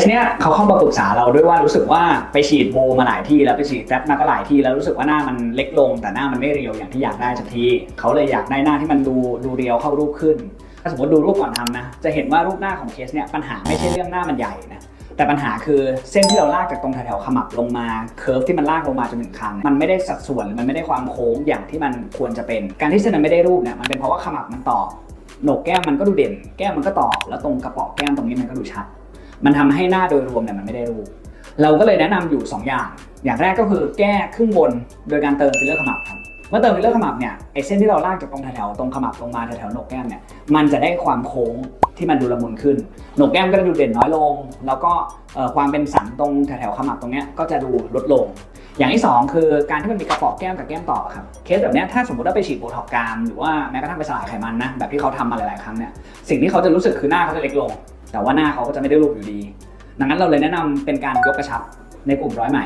สเนี้ยเขาเข้ามาปรึกษาเราด้วยว่ารู้สึกว่าไปฉีดโบมาหลายที่แล้วไปฉีดแฟตมาก็หลายที่แล้วรู้สึกว่าหน้ามันเล็กลง แต่หน้ามันไม่เรียวอย่างที่อยากได้สักทีเขาเลยอยากได้หน้าที่มันดูดูเรียวเข้ารูปขึ้น ถ้าสมมติดูรูปก่อนทำนะ จะเห็นว่ารูปหน้าของเคสเนี่ยปัญหาไม่ใช่เรื่องหน้ามันใหญ่นะแต่ปัญหาคือเส้นที่เราลากจากตรงแถวๆขมับลงมาเคิร์ฟที่มันลากลงมาจนถึงคางมันไม่ได้สัดส่วนมันไม่ได้ความโค้งอย่างที่มันควรจะเป็น การที่เส้นนั้นไม่ได้รูปเนี่ยมันเป็นเพราะว่าขมับมันต่อโหนกแก้มมันก็ดูเด่น แก้มมันก็ต่อแล้วตรงกระป๋อแก้มตรงนี้มันก็ดูชัด มันทำให้หน้าโดยรวมเนี่ยมันไม่ได้รูปเราก็เลยแนะนำอยู่ 2 อย่าง อย่างแรกก็คือแก้ครึ่งบนโดยการเติมฟิลเลอร์ขมับครับเมื่อเติมฟิลเลอร์ขมับเนี่ยไอเส้นที่เราลากจากตรงแถวๆตรงขมับลงมาแถวๆหนกแก้มเนี่ยมันจะได้ความโค้งที่มันดูละมุนขึ้นหนกแก้มก็จะดูเด่นน้อยลง แล้วก็ความเป็นสันตรงแถวๆขมับตรงเนี้ยก็จะดูลดลง อย่างที่สองคือการที่มันมีกระป๋อแก้มกับแก้มต่อครับเคสแบบนี้ถ้าสมมติว่าไปฉีดโบท็อกกรามหรือว่าแม้กระทั่งไปสลายไขมันนะแบบที่เขาทำมาหลายๆครั้งเนี่ยสิ่งที่เขาจะรู้สึกคือหน้าเขาจะเล็กลง แต่ว่าหน้าเขาก็จะไม่ได้รูปอยู่ดี ดังนั้นเราเลยแนะนำเป็นการยกกระชับในกลุ่มร้อยไหม่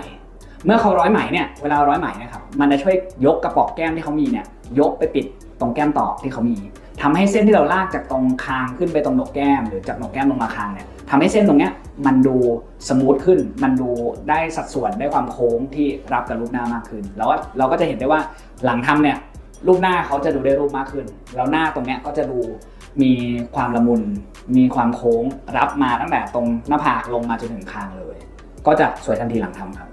เมื่อเขาร้อยไหม่เนี่ยเวลาร้อยไหมเนะครับมันจะช่วยยกกระป๋อแก้มที่เขามีเนี่ยยกไปปิดตรงแก้มต่อที่เขามีทำให้เส้นที่เราลากจากตรงคางขึ้นไปตรงหนกแก้ม หรือจากหนกแก้มลงมาคางเนี่ยทำให้เส้นตรงเนี้ยมันดูสมูทขึ้น มันดูได้สัดส่วนได้ความโค้งที่รับกับรูปหน้ามากขึ้น แล้วเราก็จะเห็นได้ว่าหลังทำเนี่ย รูปหน้าเขาจะดูได้รูปมากขึ้น แล้วหน้าตรงเนี้ยก็จะดูมีความละมุน มีความโค้งรับมาตั้งแต่ตรงหน้าผากลงมาจนถึงคางเลย ก็จะสวยทันทีหลังทำครับ